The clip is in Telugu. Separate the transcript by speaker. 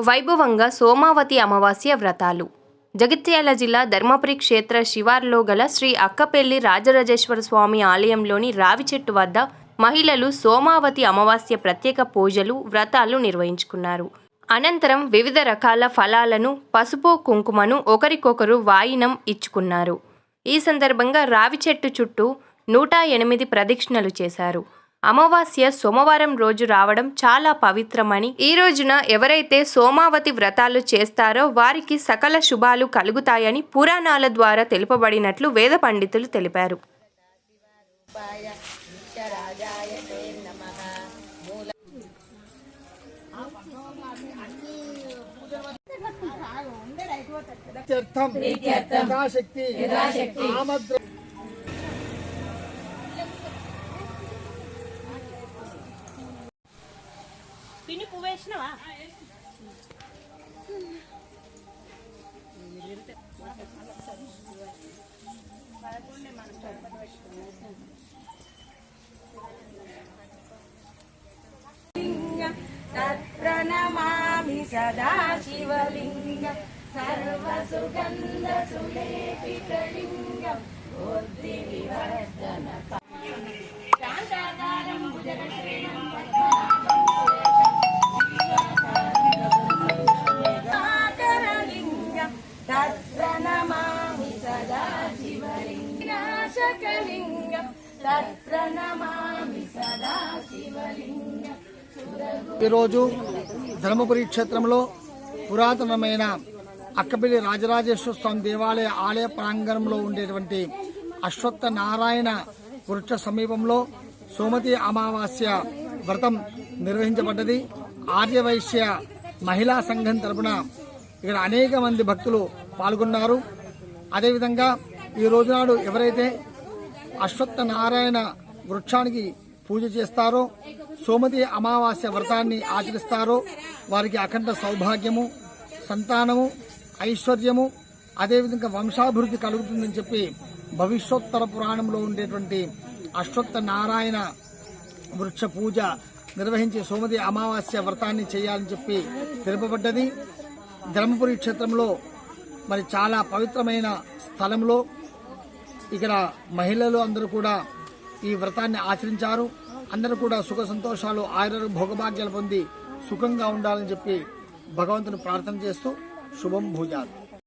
Speaker 1: వైభవంగా సోమావతి అమావాస్య వ్రతాలు. జగిత్యాల జిల్లా ధర్మపురి క్షేత్ర శివార్లో గల శ్రీ అక్కపెల్లి రాజరాజేశ్వర స్వామి ఆలయంలోని రావి చెట్టు వద్ద మహిళలు సోమావతి అమావాస్య ప్రత్యేక పూజలు వ్రతాలు నిర్వహించుకున్నారు. అనంతరం వివిధ రకాల ఫలాలను పసుపు కుంకుమను ఒకరికొకరు వాయినం ఇచ్చుకున్నారు. ఈ సందర్భంగా రావి చెట్టు చుట్టూ నూట ఎనిమిది ప్రదక్షిణలు చేశారు. అమావాస్య సోమవారం రోజు రావడం చాలా పవిత్రమని ఈ రోజున ఎవరైతే సోమావతి వ్రతాలు చేస్తారో వారికి సకల శుభాలు కలుగుతాయని పురాణాల ద్వారా తెలుపబడినట్లు వేద పండితులు తెలిపారు
Speaker 2: శక్తి
Speaker 3: పిన్ని పువ్వు వేసినావా?
Speaker 4: తత్ప్రణమామి సదా శివలింగ సర్వసుగంధ సులేపితలింగం బుద్ధి వివర్ధన
Speaker 2: ఈరోజు ధర్మపురి క్షేత్రంలో పురాతనమైన అక్కబిల్లి రాజరాజేశ్వర స్వామి దేవాలయ ఆలయ ప్రాంగణంలో ఉండేటువంటి అశ్వత్థ నారాయణ వృక్ష సమీపంలో సోమతి అమావాస్య వ్రతం నిర్వహించబడ్డది. ఆర్యవైశ్య మహిళా సంఘం తరపున ఇక్కడ అనేక మంది భక్తులు పాల్గొన్నారు. అదేవిధంగా ఈ రోజునాడు ఎవరైతే అశ్వత్థ నారాయణ వృక్షానికి పూజ చేస్తారో సోమతి అమావాస్య వ్రతాన్ని ఆచరిస్తారో వారికి అఖండ సౌభాగ్యము సంతానము ఐశ్వర్యము అదేవిధంగా వంశాభివృద్ధి కలుగుతుందని చెప్పి భవిష్యోత్తర పురాణంలో ఉండేటువంటి అశ్వత్థ నారాయణ వృక్ష పూజ నిర్వహించి సోమతి అమావాస్య వ్రతాన్ని చేయాలని చెప్పి తెలుపబడ్డది. ధర్మపురి క్షేత్రంలో మరి చాలా పవిత్రమైన స్థలంలో ఇక్కడ మహిళలు అందరూ కూడా ఈ వ్రతాన్ని ఆచరించారు. అందరూ కూడా సుఖ సంతోషాలు ఆయుర భోగభాగ్యాలు పొంది సుఖంగా ఉండాలని చెప్పి భగవంతుని ప్రార్థన చేస్తూ శుభం భూజాలు